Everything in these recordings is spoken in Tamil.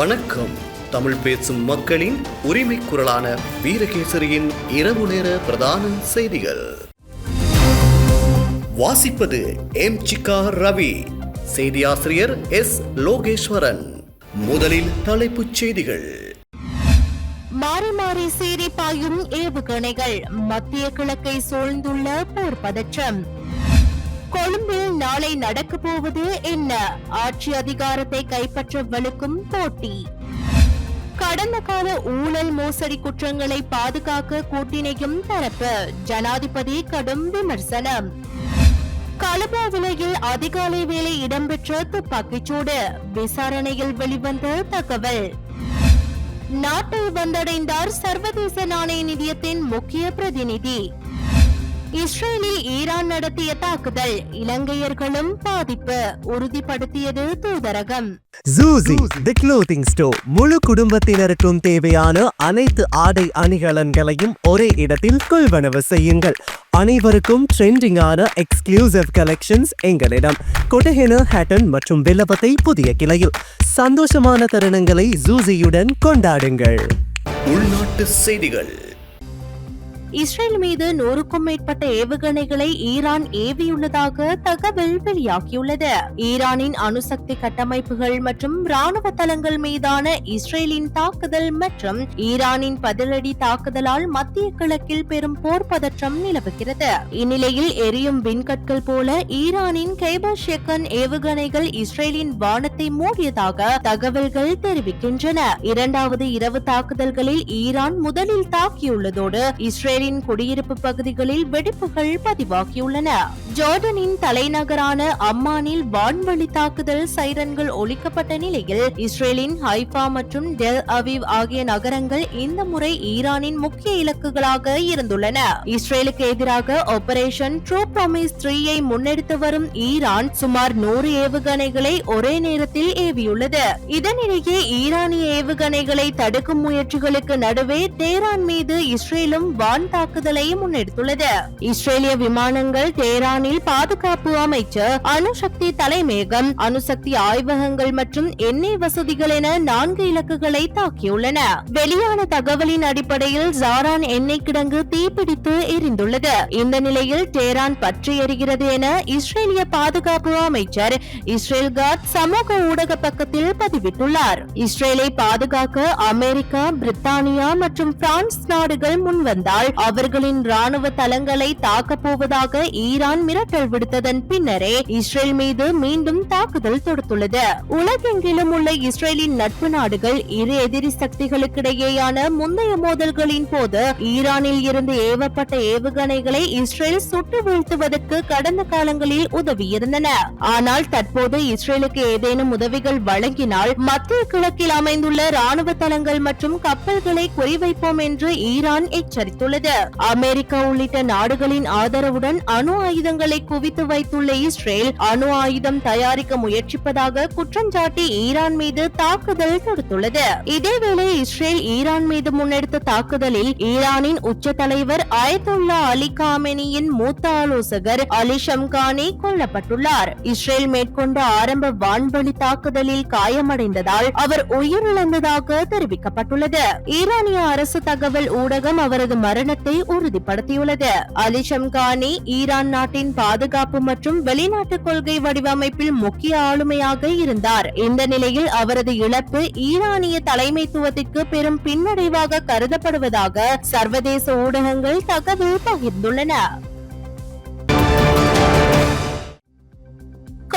வணக்கம். தமிழ் பேசும் மக்களின் உரிமை குரலான வீரகேசரியின் இரவு நேர பிரதான செய்திகள். வாசிப்பது எம் சிக்கா ரவி. செய்தியாசிரியர் எஸ் லோகேஸ்வரன். முதலில் தலைப்புச் செய்திகள். மாறி மாறி சீறி பாயும் ஏவுகணைகள் மத்திய கிழக்கை சூழ்ந்துள்ள போர் பதற்றம். கொழும்பில் நாளை நடக்க போவது என்ன? ஆட்சி அதிகாரத்தை கைப்பற்ற வலுக்கும் போட்டி. கடந்த கால ஊழல் மோசடி குற்றங்களை பாதுகாக்க கூட்டிணையும் தரப்பு. ஜனாதிபதி கடும் விமர்சனம். கலபாவிலையில் அதிகாலை வேளை இடம்பெற்ற துப்பாக்கிச்சூடு. விசாரணையில் வெளிவந்த தகவல். நாட்டை வந்தடைந்தார் சர்வதேச நாணய நிதியத்தின் முக்கிய பிரதிநிதி. இஸ்ரேலில் ஈரான் நடத்திய தாக்குதல் இலங்கையர்களும் பாதிப்பு உறுதிப்படுத்தியது தூதரகம். ஜூசி தி க்ளோத்திங் ஸ்டோர் முழு குடும்பத்தினருக்கும் தேவையான அனைத்து ஆடை அணிகலன்களையும் ஒரே இடத்தில் கொள்வனவு செய்யுங்கள். அனைவருக்கும் ட்ரெண்டிங்கான எக்ஸ்க்ளூசிவ் கலெக்ஷன்ஸ் எங்களிடம். கொட்டஹென ஹேட்டன் மற்றும் வில்லபத்தை புதிய கிளையில். சந்தோஷமான தருணங்களை ஜூசியுடன் கொண்டாடுங்கள். உள்நாட்டு செய்திகள். இஸ்ரேல் மீது நூறுக்கும் மேற்பட்ட ஏவுகணைகளை ஈரான் ஏவியுள்ளதாக தகவல் வெளியாகியுள்ளது. ஈரானின் அணுசக்தி கட்டமைப்புகள் மற்றும் ராணுவ தளங்கள் மீதான இஸ்ரேலின் தாக்குதல் மற்றும் ஈரானின் பதிலடி தாக்குதலால் மத்திய கிழக்கில் பெரும் போர் பதற்றம் நிலவுகிறது. இந்நிலையில் எரியும் விண்கற்கள் போல ஈரானின் கேபர் ஷெக்கன் ஏவுகணைகள் இஸ்ரேலின் வானத்தை மூடியதாக தகவல்கள் தெரிவிக்கின்றன. இரண்டாவது இரவு தாக்குதல்களில் ஈரான் முதலில் தாக்கியுள்ளதோடு இஸ்ரேல் பேரின் குடியிருப்பு பகுதிகளில் வெடிப்புகள் பதிவாகியுள்ளன. ஜோர்டனின் தலைநகரான அம்மானில் வான்வழி தாக்குதல் சைரன்கள் ஒழிக்கப்பட்ட நிலையில் இஸ்ரேலின் ஹைஃபா மற்றும் டெல் அவிவ் ஆகிய நகரங்கள் இந்த முறை ஈரானின் முக்கிய இலக்குகளாக இருந்துள்ளன. இஸ்ரேலுக்கு எதிராக ஆபரேஷன் ட்ரூ ப்ராமிஸ் த்ரீயை முன்னெடுத்து வரும் ஈரான் சுமார் நூறு ஏவுகணைகளை ஒரே நேரத்தில் ஏவியுள்ளது. இதனிடையே ஈரானிய ஏவுகணைகளை தடுக்கும் முயற்சிகளுக்கு நடுவே தேரான் மீது இஸ்ரேலும் வான் தாக்குதலை முன்னெடுத்துள்ளது. இஸ்ரேலிய விமானங்கள் தேரானில் பாதுகாப்பு அமைச்சர் அணுசக்தி தலைமையகம் அணுசக்தி ஆய்வகங்கள் மற்றும் எண்ணெய் வசதிகள் என நான்கு இலக்குகளை தாக்கியுள்ளன. வெளியான தகவலின் அடிப்படையில் ஜாரான் எண்ணெய் கிடங்கு தீப்பிடித்து எரிந்துள்ளது. இந்த நிலையில் டேரான் பற்றி எரிகிறது என இஸ்ரேலிய பாதுகாப்பு அமைச்சர் இஸ்ரேல் காட் சமூக ஊடக பக்கத்தில் பதிவிட்டுள்ளார். இஸ்ரேலை பாதுகாக்க அமெரிக்கா பிரித்தானியா மற்றும் பிரான்ஸ் நாடுகள் முன்வந்தால் அவர்களின் ராணுவ தளங்களை தாக்கப் போவதாக ஈரான் மிரட்டல் விடுத்ததன் பின்னரே இஸ்ரேல் மீது மீண்டும் தாக்குதல் தொடுத்துள்ளது. உலகெங்கிலும் உள்ள இஸ்ரேலின் நட்பு நாடுகள் இரு எதிரி சக்திகளுக்கிடையேயான முந்தைய மோதல்களின் போது ஈரானில் இருந்து ஏவப்பட்ட ஏவுகணைகளை இஸ்ரேல் சுட்டு வீழ்த்துவதற்கு கடந்த காலங்களில் உதவியிருந்தன. ஆனால் தற்போது இஸ்ரேலுக்கு ஏதேனும் உதவிகள் வழங்கினால் மத்திய கிழக்கில் அமைந்துள்ள ராணுவ தளங்கள் மற்றும் கப்பல்களை குறிவைப்போம் என்று ஈரான் எச்சரித்துள்ளது. அமெரிக்கா உள்ளிட்ட நாடுகளின் ஆதரவுடன் அணு ஆயுதங்களை குவித்து வைத்துள்ள இஸ்ரேல் அணு ஆயுதம் தயாரிக்க முயற்சிப்பதாக குற்றஞ்சாட்டி ஈரான் மீது தாக்குதல் தொடுத்துள்ளது. இதேவேளை இஸ்ரேல் ஈரான் மீது முன்னெடுத்த தாக்குதலில் ஈரானின் உச்ச தலைவர் அயத்துல்லா அலி காமெனியின் மூத்த ஆலோசகர் அலி ஷம்கானி கொல்லப்பட்டுள்ளார். இஸ்ரேல் மேற்கொண்ட ஆரம்ப வான்வழி தாக்குதலில் காயமடைந்ததால் அவர் உயிரிழந்ததாக தெரிவிக்கப்பட்டுள்ளது. ஈரானிய அரசு தகவல் ஊடகம் அவரது மரணத்தை உறுதிப்படுத்தியுள்ளது. அலி ஷம்கானி ஈரான் நாட்டின் பாதுகாப்பு மற்றும் வெளிநாட்டு கொள்கை வடிவமைப்பில் முக்கிய ஆளுமையாக இருந்தார். இந்த நிலையில் அவரது இழப்பு ஈரானிய தலைமைத்துவத்திற்கு பெரும் பின்னடைவாக கருதப்படுவதாக சர்வதேச ஊடகங்கள் தகவல் பகிர்ந்துள்ளன.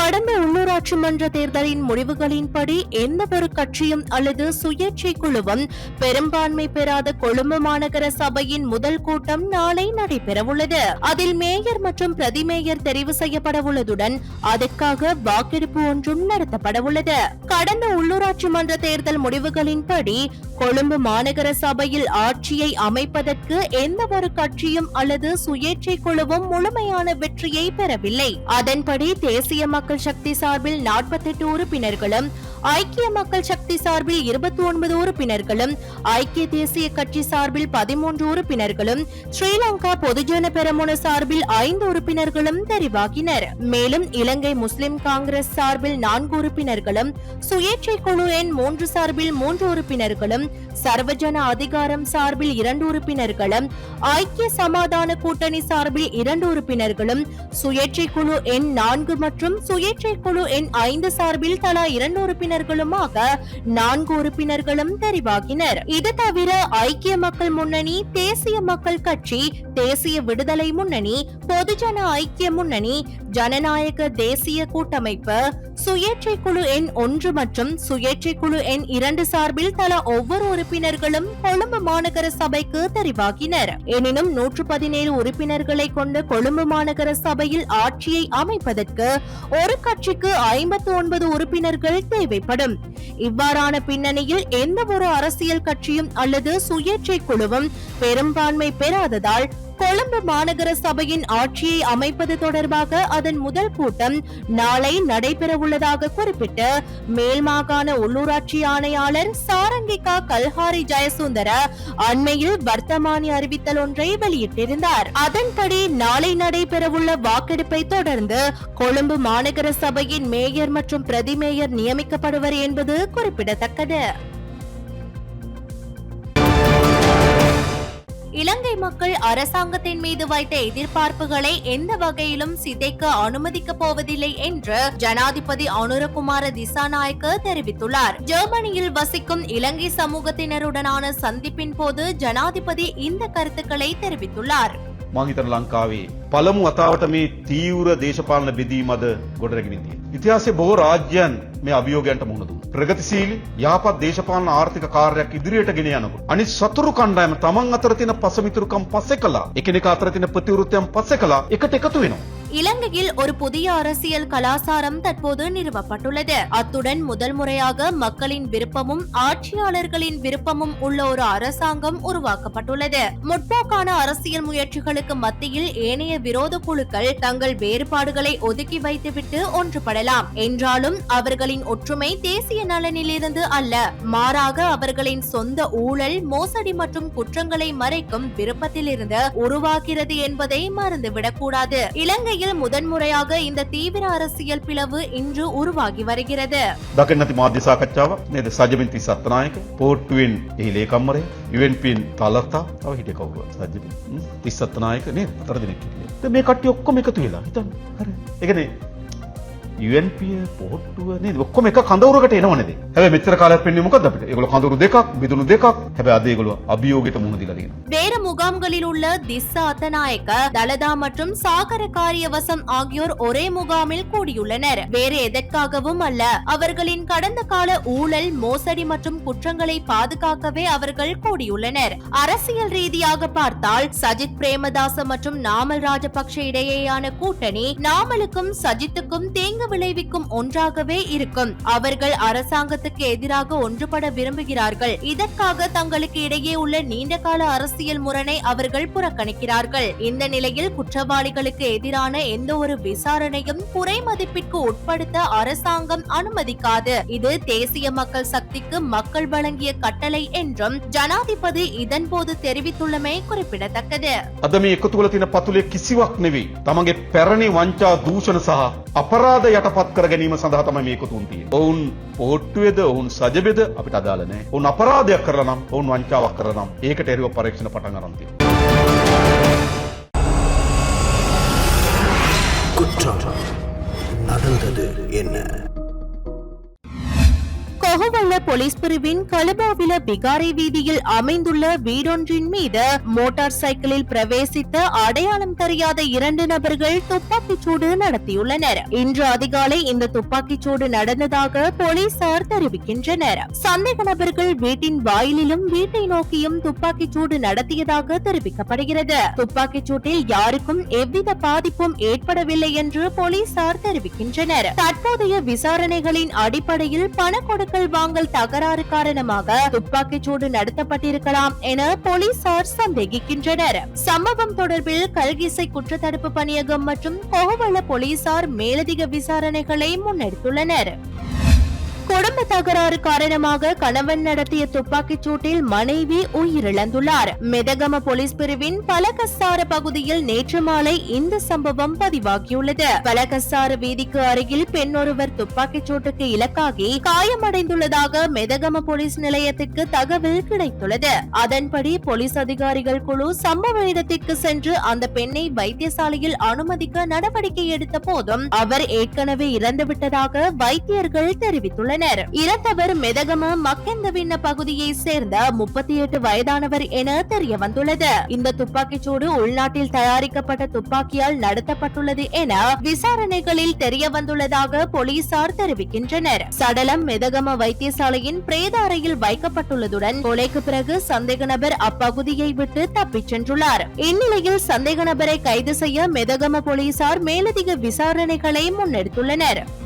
கடந்த உள்ளூராட்சி மன்ற தேர்தலின் முடிவுகளின்படி எந்த ஒரு கட்சியும் அல்லது சுயேட்சை குழுவும் பெரும்பான்மை பெறாத கொழும்பு மாநகர சபையின் முதல் கூட்டம் நாளை நடைபெறவுள்ளது. அதில் மேயர் மற்றும் பிரதி மேயர் தெரிவு செய்யப்பட உள்ளதுடன் அதற்காக வாக்கெடுப்பு ஒன்றும் நடத்தப்படவுள்ளது கடந்த உள்ளூராட்சி மன்ற தேர்தல் முடிவுகளின்படி கொழும்பு மாநகர சபையில் ஆட்சியை அமைப்பதற்கு எந்த ஒரு கட்சியும் அல்லது சுயேட்சை குழுவும் முழுமையான வெற்றியை பெறவில்லை. அதன்படி தேசிய மக்கள் சக்தி சார்பில் நாற்பத்தெட்டு உறுப்பினர்களும் ஐக்கிய மக்கள் சக்தி சார்பில் இருபத்தி ஒன்பது உறுப்பினர்களும் ஐக்கிய தேசிய கட்சி சார்பில் பதிமூன்று உறுப்பினர்களும் ஸ்ரீலங்கா பொதுஜன பெரமுன சார்பில் ஐந்து உறுப்பினர்களும் தெரிவாகினர். மேலும் இலங்கை முஸ்லிம் காங்கிரஸ் சார்பில் நான்கு உறுப்பினர்களும் சுயேட்சை குழு எண் மூன்று சார்பில் மூன்று உறுப்பினர்களும் சர்வஜன அதிகாரம் சார்பில் இரண்டு உறுப்பினர்களும் ஐக்கிய சமாதான கூட்டணி சார்பில் இரண்டு உறுப்பினர்களும் சுயேட்சை குழு எண் நான்கு மற்றும் சுயேட்சை குழு எண் ஐந்து சார்பில் தலா இரண்டு உறுப்பினர் உறுப்பினர்களுமாக நான்கு உறுப்பினர்களும் தெரிவாகினர். இது தவிர ஐக்கிய மக்கள் முன்னணி தேசிய மக்கள் கட்சி தேசிய விடுதலை முன்னணி பொதுஜன ஐக்கிய முன்னணி ஜனநாயக தேசிய கூட்டமைப்பு சுயேட்சை குழு எண் ஒன்று மற்றும் சுயேட்சை குழு எண் இரண்டு சார்பில் தலா ஒவ்வொரு உறுப்பினர்களும் கொழும்பு மாநகர சபைக்கு தெரிவாகினர். எனினும் நூற்று பதினேழு உறுப்பினர்களை கொண்ட கொழும்பு மாநகர சபையில் ஆட்சியை அமைப்பதற்கு ஒரு கட்சிக்கு ஐம்பத்தி ஒன்பது உறுப்பினர்கள் தேவைப்படும். இவ்வாறான பின்னணியில் எந்த ஒரு அரசியல் கட்சியும் அல்லது சுயேட்சை குழுவும் பெரும்பான்மை பெறாததால் கொழும்பு மாநகர சபையின் ஆட்சியை அமைப்பது தொடர்பாக அதன் முதல் கூட்டம் நாளை நடைபெறவுள்ளதாக குறிப்பிட்டு மேல் மாகாண உள்ளூராட்சி ஆணையாளர் சாரங்கிகா கல்ஹாரி ஜெயசுந்தர அண்மையில் வர்த்தமானி அறிவித்தல் ஒன்றை வெளியிட்டிருந்தார். அதன்படி நாளை நடைபெறவுள்ள வாக்கெடுப்பை தொடர்ந்து கொழும்பு மாநகர சபையின் மேயர் மற்றும் பிரதி மேயர் நியமிக்கப்படுவர் என்பது குறிப்பிடத்தக்கது. இலங்கை மக்கள் அரசாங்கத்தின் மீது வைத்த எதிர்பார்ப்புகளை எந்த வகையிலும் சிதைக்க அனுமதிக்கப் போவதில்லை என்று ஜனாதிபதி அனுரகுமார திசாநாயக்க தெரிவித்துள்ளார். ஜெர்மனியில் வசிக்கும் இலங்கை சமூகத்தினருடனான சந்திப்பின் போது ஜனாதிபதி இந்த கருத்துக்களை தெரிவித்துள்ளார். මං හිතන ලංකාවේ පළමු වතාවට මේ තීව්‍ර දේශපාලන බෙදීම අද ගොඩරැගෙන තියෙනවා. ඉතිහාසයේ බොහෝ රාජ්‍යයන් මේ අභියෝගයන්ට මුහුණ දුන්නා. ප්‍රගතිශීලී යහපත් දේශපාලන ආර්ථික කාර්යයක් ඉදිරියට ගෙන යනකොට අනිත් සතුරු කණ්ඩායම තමන් අතර තියෙන පසමිතුරුකම් පස්සේ කළා. එකිනෙකා අතර තියෙන ප්‍රතිවිරුද්ධයන් පස්සේ කළා. එකට එකතු වෙනවා. இலங்கையில் ஒரு புதிய அரசியல் கலாசாரம் தற்போது நிறுவப்பட்டுள்ளது. அத்துடன் முதல் முறையாக மக்களின் விருப்பமும் ஆட்சியாளர்களின் விருப்பமும் உள்ள ஒரு அரசாங்கம் உருவாக்கப்பட்டுள்ளது. முற்போக்கான அரசியல் முயற்சிகளுக்கு மத்தியில் ஏனைய விரோத குழுக்கள் தங்கள் வேறுபாடுகளை ஒதுக்கி வைத்துவிட்டு ஒன்றுபடலாம். என்றாலும் அவர்களின் ஒற்றுமை தேசிய நலனிலிருந்து அல்ல. மாறாக அவர்களின் சொந்த ஊழல் மோசடி மற்றும் குற்றங்களை மறைக்கும் விருப்பத்திலிருந்து உருவாகிறது என்பதை மறந்துவிடக்கூடாது. இலங்கையில் முதன்முறையாக இந்த தீவிர அரசியல் பிளவு இன்று உருவாகி வருகிறது දකින්න නැති මාධ්‍ය සාකච්ඡාවක් නේද සජමින් තිස් අත්තනායක පෝට්ටුවෙන් එහි ලේකම්මරය UNPන් තලතා තව හිටිය කවුරුවත් සජමින් තිස් අත්තනායක නේද හතර දෙනෙක් හිටියේ මේ කට්ටිය ඔක්කොම එකතු වෙලා හිතන්න හරි ඒ කියන්නේ UNP පොට්ටුව නේද ඔක්කොම එක කඳවුරකට එනවනේද හැබැයි මෙච්චර කාලයක් වෙන්නේ මොකද්ද අපිට ඒගොල්ලෝ කඳවුරු දෙකක් බිදුණු දෙකක් හැබැයි අද ඒගොල්ලෝ අභියෝගයට මුහුණ දීලා තියෙනවා வேறு முகாம்களில் உள்ள திஸ்ஸா அத்தநாயக்க தலதா மற்றும் சாகர காரியவசம் ஆகியோர் ஒரே முகாமில் கூடியுள்ளனர் வேறு எதற்காகவும் அல்ல அவர்களின் கடந்த கால ஊழல் மோசடி மற்றும் குற்றங்களை பாதுகாக்கவே அவர்கள் கூடியுள்ளனர் அரசியல் ரீதியாக பார்த்தால் சஜித் பிரேமதாச மற்றும் நாமல் ராஜபக்ஷ இடையேயான கூட்டணி நாமலுக்கும் சஜித்துக்கும் தீங்கு விளைவிக்கும் ஒன்றாகவே இருக்கும் அவர்கள் அரசாங்கத்துக்கு எதிராக ஒன்றுபட விரும்புகிறார்கள் இதற்காக தங்களுக்கு இடையே உள்ள நீண்டகால அரசியல் முரணை அவர்கள் புறக்கணிக்கிறார்கள் இந்த நிலையில் குற்றவாளிகளுக்கு எதிரான எந்த ஒரு விசாரணையும் குறை மதிப்பிற்கு உட்படுத்த அரசாங்கம் அனுமதிக்காது இது தேசிய மக்கள் சக்திக்கு மக்கள் வழங்கிய கட்டளை என்றும் ஜனாதிபதி இதன்போது தெரிவித்துள்ளமை குறிப்பிடத்தக்கது අද මේ එකතු වල තියෙන පතුලේ කිසිවක් නෙවෙයි. තමන්ගේ පැරණි වංචා දූෂණ සහ අපරාධ යටපත් කර ගැනීම සඳහා තමයි මේ එකතුන් තියෙන්නේ. ඔවුන් පොට්ටුවේද ඔවුන් සජබෙද අපිට අදාළ නැහැ. ඔවුන් අපරාධයක් කරලා නම් ඔවුන් වංචාවක් කරලා නම් ඒකට එරෙහිව පරීක්ෂණ පටන් අරන් තියෙනවා. குற்றம் நடந்தது என்ன கொகுவள்ள போலீஸ் பிரிவின் கலுபாவில பிகாரி வீதியில் அமைந்துள்ள வீடொன்றின் மீது மோட்டார் சைக்கிளில் பிரவேசித்த அடையாளம் தெரியாத இரண்டு நபர்கள் துப்பாக்கிச் சூடு நடத்தியுள்ளனர். இன்று அதிகாலை இந்த துப்பாக்கிச் சூடு நடந்ததாக போலீசார் தெரிவிக்கின்றனர். சந்தேக நபர்கள் வீட்டின் வாயிலிலும் வீட்டை நோக்கியும் துப்பாக்கிச் சூடு நடத்தியதாக தெரிவிக்கப்படுகிறது. துப்பாக்கிச் சூட்டில் யாருக்கும் எவ்வித பாதிப்பும் ஏற்படவில்லை என்று போலீசார் தெரிவிக்கின்றனர். தற்போதைய விசாரணைகளின் அடிப்படையில் பண கொடுக்கல் வாங்கல் தகராறு காரணமாக துப்பாக்கிச் சூடு நடத்தப்பட்டிருக்கலாம் என போலீசார் சந்தேகிக்கின்றனர். சம்பவம் தொடர்பில் கல்கிசை குற்றத்தடுப்பு பணியகம் மற்றும் கோவள போலீசார் மேலதிக விசாரணைகளை முன்னெடுத்துள்ளனர். குடும்ப தகராறு காரணமாக கணவன் நடத்திய துப்பாக்கிச் சூட்டில் மனைவி உயிரிழந்துள்ளார். மெதகம போலீஸ் பிரிவின் பலகசார பகுதியில் நேற்று மாலை இந்த சம்பவம் பதிவாகியுள்ளது. பலகசார வீதிக்கு அருகில் பெண் ஒருவர் துப்பாக்கிச் சூட்டுக்கு இலக்காகி காயமடைந்துள்ளதாக மெதகம போலீஸ் நிலையத்திற்கு தகவல் கிடைத்துள்ளது. அதன்படி போலீஸ் அதிகாரிகள் குழு சம்பவ இடத்திற்கு சென்று அந்த பெண்ணை வைத்தியசாலையில் அனுமதிக்க நடவடிக்கை எடுத்த போதும் அவர் ஏற்கனவே இறந்துவிட்டதாக வைத்தியர்கள் தெரிவித்துள்ளனர். இறந்தவர் மெதகம மக்கெந்தவின்ன பகுதியை சேர்ந்த முப்பத்தி எட்டு வயதானவர் என தெரிய வந்துள்ளது இந்த துப்பாக்கிச்சூடு உள்நாட்டில் தயாரிக்கப்பட்ட துப்பாக்கியால் நடத்தப்பட்டுள்ளது என விசாரணைகளில் தெரிய வந்துள்ளதாக போலீசார் தெரிவிக்கின்றனர். சடலம் மெதகம வைத்தியசாலையின் பிரேத அறையில் வைக்கப்பட்டுள்ளதுடன் கொலைக்கு பிறகு சந்தேக நபர் அப்பகுதியை விட்டு தப்பிச் சென்றுள்ளார். இந்நிலையில் சந்தேக நபரை கைது செய்ய மெதகம போலீசார் மேலதிக விசாரணைகளை முன்னெடுத்துள்ளனர்.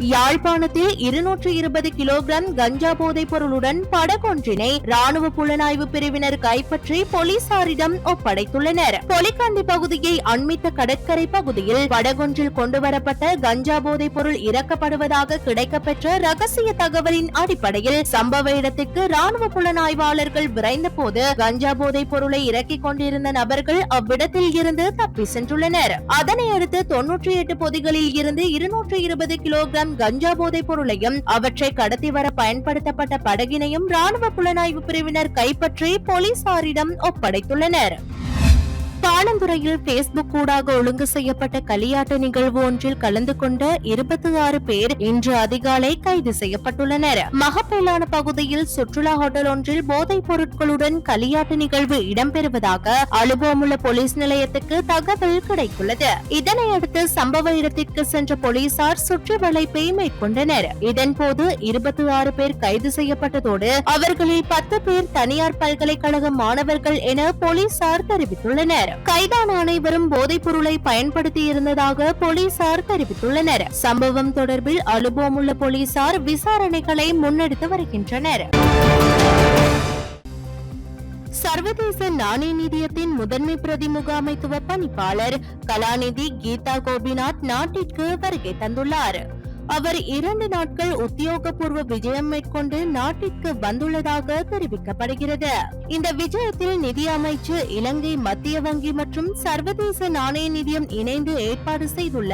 யாழ்ப்பாணத்தில் இருநூற்று இருபது கிலோகிராம் கஞ்சா போதைப் பொருளுடன் படகொன்றினை ராணுவ புலனாய்வு பிரிவினர் கைப்பற்றி போலீசாரிடம் ஒப்படைத்துள்ளனர். பொலிக்காண்டி பகுதியை அண்மித்த கடற்கரை பகுதியில் படகொன்றில் கொண்டுவரப்பட்ட கஞ்சா போதைப் பொருள் இறக்கப்படுவதாக கிடைக்கப்பெற்ற ரகசிய தகவலின் அடிப்படையில் சம்பவ இடத்திற்கு ராணுவ புலனாய்வாளர்கள் விரைந்த போது கஞ்சா போதைப் பொருளை இறக்கிக் கொண்டிருந்த நபர்கள் அவ்விடத்தில் இருந்து தப்பி சென்றுள்ளனர். அதனை அடுத்து தொன்னூற்றி எட்டு பொதிகளில் இருந்து இருநூற்று இருபது கிலோகிராம் கஞ்சா போதைப் பொருளையும் அவற்றை கடத்தி வர பயன்படுத்தப்பட்ட படகினையும் ராணுவ புலனாய்வு பிரிவினர் கைப்பற்றி போலீசாரிடம் ஒப்படைத்துள்ளனர். பாணந்துறையில் பேஸ்புக் ஊடாக ஒழுங்கு செய்யப்பட்ட களியாட்ட நிகழ்வு ஒன்றில் கலந்து கொண்ட இருபத்தி ஆறு பேர் இன்று அதிகாலை கைது செய்யப்பட்டுள்ளனர். மகப்பேலான பகுதியில் சுற்றுலா ஹோட்டல் ஒன்றில் போதைப் பொருட்களுடன் களியாட்டு நிகழ்வு இடம்பெறுவதாக அனுபவமுள்ள போலீஸ் நிலையத்துக்கு தகவல் கிடைத்துள்ளது. இதனையடுத்து சம்பவ இடத்திற்கு சென்ற போலீசார் சுற்றி வளைப்பை மேற்கொண்டனர். இதன்போது இருபத்தி ஆறு பேர் கைது செய்யப்பட்டதோடு அவர்களில் பத்து பேர் தனியார் பல்கலைக்கழக மாணவர்கள் என போலீசார் தெரிவித்துள்ளனர். கைதான அனைவரும் போதைப் பொருளை பயன்படுத்தி இருந்ததாக போலீசார் தெரிவித்துள்ளனர். சம்பவம் தொடர்பில் அனுபவமுள்ள போலீசார் விசாரணைகளை முன்னெடுத்து வருகின்றனர். சர்வதேச நாணய நிதியத்தின் முதன்மை பிரதிமுகாமைத்துவ பணிப்பாளர் கலாநிதி கீதா கோபிநாத் நாட்டிற்கு வருகை தந்துள்ளார். அவர் இரண்டு நாட்கள் உத்தியோகபூர்வ விஜயம் மேற்கொண்டு நாட்டிற்கு வந்துள்ளதாக தெரிவிக்கப்படுகிறது. இந்த விஜயத்தில் நிதி அமைச்சு இலங்கை மத்திய வங்கி மற்றும் சர்வதேச நாணய நிதியம் இணைந்து ஏற்பாடு செய்துள்ள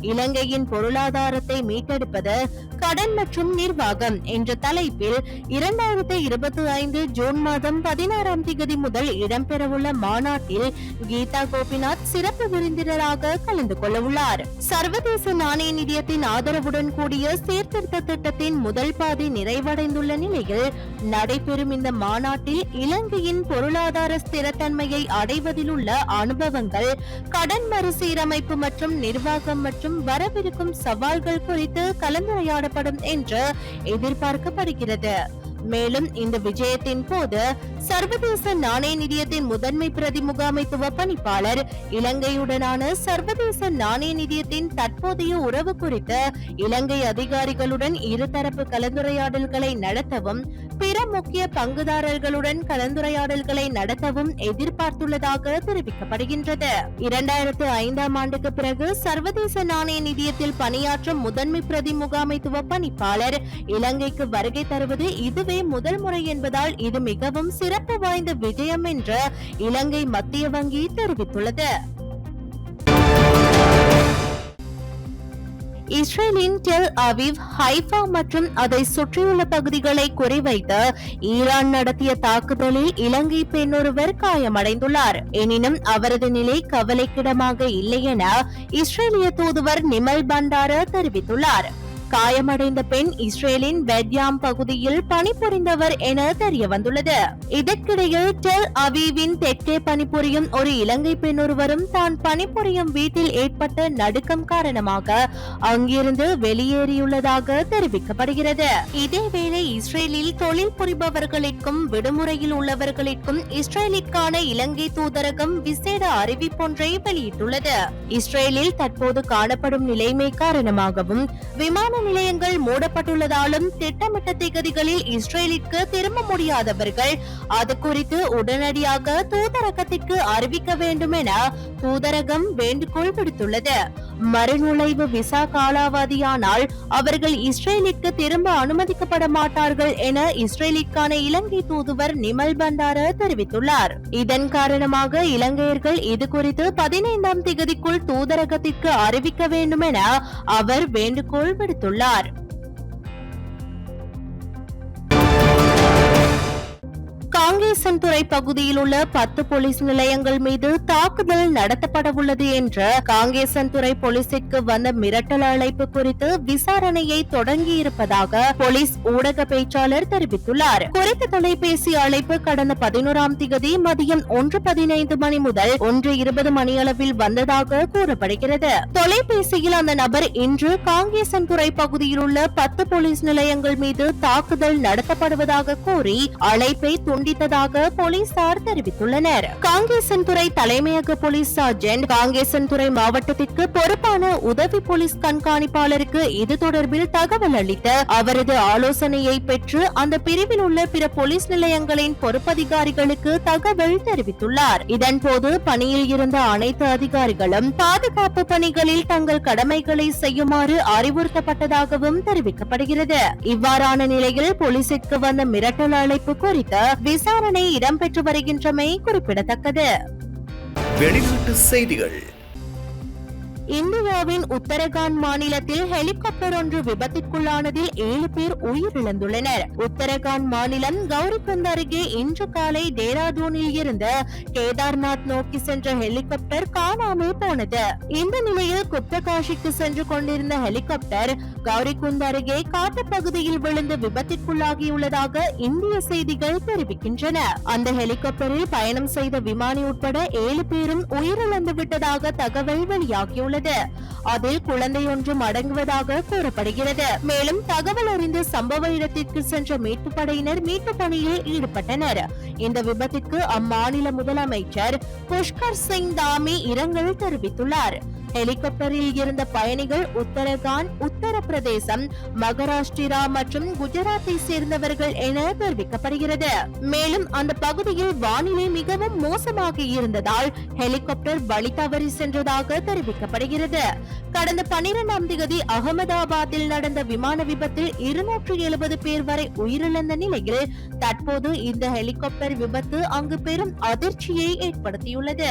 இலங்கையின் பொருளாதாரத்தை மீட்டெடுப்பது கடன் மற்றும் நிர்வாகம் என்ற தலைப்பில் இரண்டாயிரத்தி இருபத்தி ஐந்து ஜூன் மாதம் பதினாறாம் தேதி முதல் இடம்பெறவுள்ள மாநாட்டில் கீதா கோபிநாத் சிறப்பு விருந்தினராக கலந்து கொள்ள உள்ளார் சர்வதேச நாணய நிதியத்தின் ஆதரவுடன் கூடிய சீர்திருத்த திட்டத்தின் முதல் பாதி நிறைவடைந்துள்ள நிலையில் நடைபெறும் இந்த மாநாட்டில் இலங்கையின் பொருளாதார ஸ்திரத்தன்மையை அடைவதில் உள்ள அனுபவங்கள் கடன் மறுசீரமைப்பு மற்றும் நிர்வாகம் மற்றும் வரவிருக்கும் சவால்கள் குறித்து கலந்துரையாடப்படும் என்று எதிர்பார்க்கப்படுகிறது. மேலும் இந்த விஜயத்தின் போது சர்வதேச நாணய நிதியத்தின் முதன்மை பிரதி முகாமைத்துவ பணிப்பாளர் இலங்கையுடனான சர்வதேச நாணய நிதியத்தின் தற்போதைய உறவு குறித்த இலங்கை அதிகாரிகளுடன் இருதரப்பு கலந்துரையாடல்களை நடத்தவும் பிற முக்கிய பங்குதாரர்களுடன் கலந்துரையாடல்களை நடத்தவும் எதிர்பார்த்துள்ளதாக தெரிவிக்கப்படுகின்றது. இரண்டாயிரத்து ஐந்தாம் ஆண்டுக்கு பிறகு சர்வதேச நாணய நிதியத்தில் பணியாற்றும் முதன்மை பிரதி முகாமைத்துவ பணிப்பாளர் இலங்கைக்கு வருகை தருவது இதுவே முதல் முறை என்பதால் இது மிகவும் சிறப்பு வாய்ந்த விஜயம் என்று இலங்கை மத்திய வங்கி தெரிவித்துள்ளது. இஸ்ரேலின் டெல் அவிவ் ஹைஃபா மற்றும் அதை சுற்றியுள்ள பகுதிகளை குறிவைத்து ஈரான் நடத்திய தாக்குதலில் இலங்கை பெண்ணொருவர் காயமடைந்துள்ளார். எனினும் அவரது நிலை கவலைக்கிடமாக இல்லை என இஸ்ரேலிய தூதுவர் நிமல் பண்டார தெரிவித்துள்ளார். காயமடைந்த பெண் இஸ்ரேலின் பெத்யாம் பகுதியில் பணிபுரிந்தவர் என தெரிய வந்துள்ளது இதற்கிடையில் டெல் அவீவின் தெற்கே பணிபுரியும் ஒரு இலங்கை பெண் ஒருவரும் தான் பணிபுரியும் வீட்டில் ஏற்பட்ட நடுக்கம் காரணமாக அங்கிருந்து வெளியேறியுள்ளதாக தெரிவிக்கப்படுகிறது. இதேவேளை இஸ்ரேலில் தொழில் புரிபவர்களுக்கும் விடுமுறையில் உள்ளவர்களுக்கும் இஸ்ரேலுக்கான இலங்கை தூதரகம் விசேட அறிவிப்பொன்றை வெளியிட்டுள்ளது. இஸ்ரேலில் தற்போது காணப்படும் நிலைமை காரணமாகவும் விமான நிலையங்கள் மூடப்பட்டுள்ளதாலும் திட்டமிட்ட திகதிகளில் இஸ்ரேலிற்கு திரும்ப முடியாதவர்கள். அது குறித்து உடனடியாக தூதரகத்திற்கு அறிவிக்க வேண்டும் என தூதரகம் வேண்டுகோள் விடுத்துள்ளது. மறுநுழைவு விசா காலாவதியானால் அவர்கள் இஸ்ரேலுக்கு திரும்ப அனுமதிக்கப்பட மாட்டார்கள் என இஸ்ரேலுக்கான இலங்கை தூதுவர் நிமல் பண்டார தெரிவித்துள்ளார். இதன் காரணமாக இலங்கையர்கள் இது குறித்து பதினைந்தாம் திகதிக்குள் தூதரகத்திற்கு அறிவிக்க வேண்டும் என அவர் வேண்டுகோள் விடுத்துள்ளார். காங்கேசன்துறை பகுதியில் உள்ள பத்து போலீஸ் நிலையங்கள் மீது தாக்குதல் நடத்தப்படவுள்ளது என்ற காங்கேசன்துறை போலீசிற்கு வந்த மிரட்டல் அழைப்பு குறித்து விசாரணையை தொடங்கியிருப்பதாக போலீஸ் ஊடக பேச்சாளர் தெரிவித்துள்ளார். குறித்த தொலைபேசி அழைப்பு கடந்த பதினோராம் தேதி மதியம் ஒன்று பதினைந்து மணி முதல் ஒன்று இருபது மணியளவில் வந்ததாக கூறப்படுகிறது. தொலைபேசியில் அந்த நபர் இன்று காங்கேசன்துறை பகுதியில் உள்ள பத்து போலீஸ் நிலையங்கள் மீது தாக்குதல் நடத்தப்படுவதாக கூறி அழைப்பை துண்டித்ததாக போலீசார் தெரிவித்துள்ளனர். காங்கேசன்துறை தலைமையக போலீஸ் சார்ஜென்ட் காங்கேசன்துறை மாவட்டத்திற்கு பொறுப்பான உதவி போலீஸ் கண்காணிப்பாளருக்கு இது தொடர்பில் தகவல் அளித்த அவரது ஆலோசனையை பெற்று அந்த பிரிவில் உள்ள பிற போலீஸ் நிலையங்களின் பொறுப்பதிகாரிகளுக்கு தகவல் தெரிவித்துள்ளார். இதன்போது பணியில் இருந்த அனைத்து அதிகாரிகளும் பாதுகாப்பு பணிகளில் தங்கள் கடமைகளை செய்யுமாறு அறிவுறுத்தப்பட்டதாகவும் தெரிவிக்கப்படுகிறது. இவ்வாறான நிலையில் போலீசிற்கு வந்த மிரட்டல் அழைப்பு குறித்த விசாரணை இடம்பெற்று வருகின்றமை குறிப்பிடத்தக்கது. வெளிநாட்டு செய்திகள். இந்தியாவின் உத்தரகாண்ட் மாநிலத்தில் ஹெலிகாப்டர் ஒன்று விபத்திற்குள்ளானதில் ஏழு பேர் உயிரிழந்துள்ளனர். உத்தரகாண்ட் மாநிலம் கௌரிகுந்த் அருகே இன்று காலை டேராடூனில் இருந்து கேதார்நாத் நோக்கி சென்ற ஹெலிகாப்டர் காணாமல் போனது. இந்த நிலையில் குப்தகாஷிக்கு சென்று கொண்டிருந்த ஹெலிகாப்டர் கௌரிகுந்த் அருகே காட்டுப்பகுதியில் விழுந்து விபத்திற்குள்ளாகியுள்ளதாக இந்திய செய்திகள் தெரிவிக்கின்றன. அந்த ஹெலிகாப்டரில் பயணம் செய்த விமானி உட்பட ஏழு பேரும் உயிரிழந்து விட்டதாக தகவல் வெளியாகியுள்ளது. அதில் குழந்தையொன்றும் அடங்குவதாக கூறப்படுகிறது. மேலும் தகவல் அறிந்து சம்பவ இடத்திற்கு சென்ற மீட்பு படையினர் மீட்பு பணியில் ஈடுபட்டனர். இந்த விபத்திற்கு அம்மாநில முதலமைச்சர் புஷ்கர் சிங் தாமி இரங்கல் தெரிவித்துள்ளார். ஹெலிகாப்டரில் இருந்த பயணிகள் உத்தரகாண்ட் உத்தரப்பிரதேசம் மகாராஷ்டிரா மற்றும் குஜராத்தை சேர்ந்தவர்கள் என தெரிவிக்கப்படுகிறது. மேலும் அந்த பகுதியில் வானிலை மிகவும் மோசமாக இருந்ததால் ஹெலிகாப்டர் வழி தவறி சென்றதாக தெரிவிக்கப்படுகிறது. கடந்த பனிரெண்டாம் தேதி அகமதாபாத்தில் நடந்த விமான விபத்தில் இருநூற்று எழுபது பேர் வரை உயிரிழந்த நிலையில் தற்போது இந்த ஹெலிகாப்டர் விபத்து அங்கு பெரும் அதிர்ச்சியை ஏற்படுத்தியுள்ளது.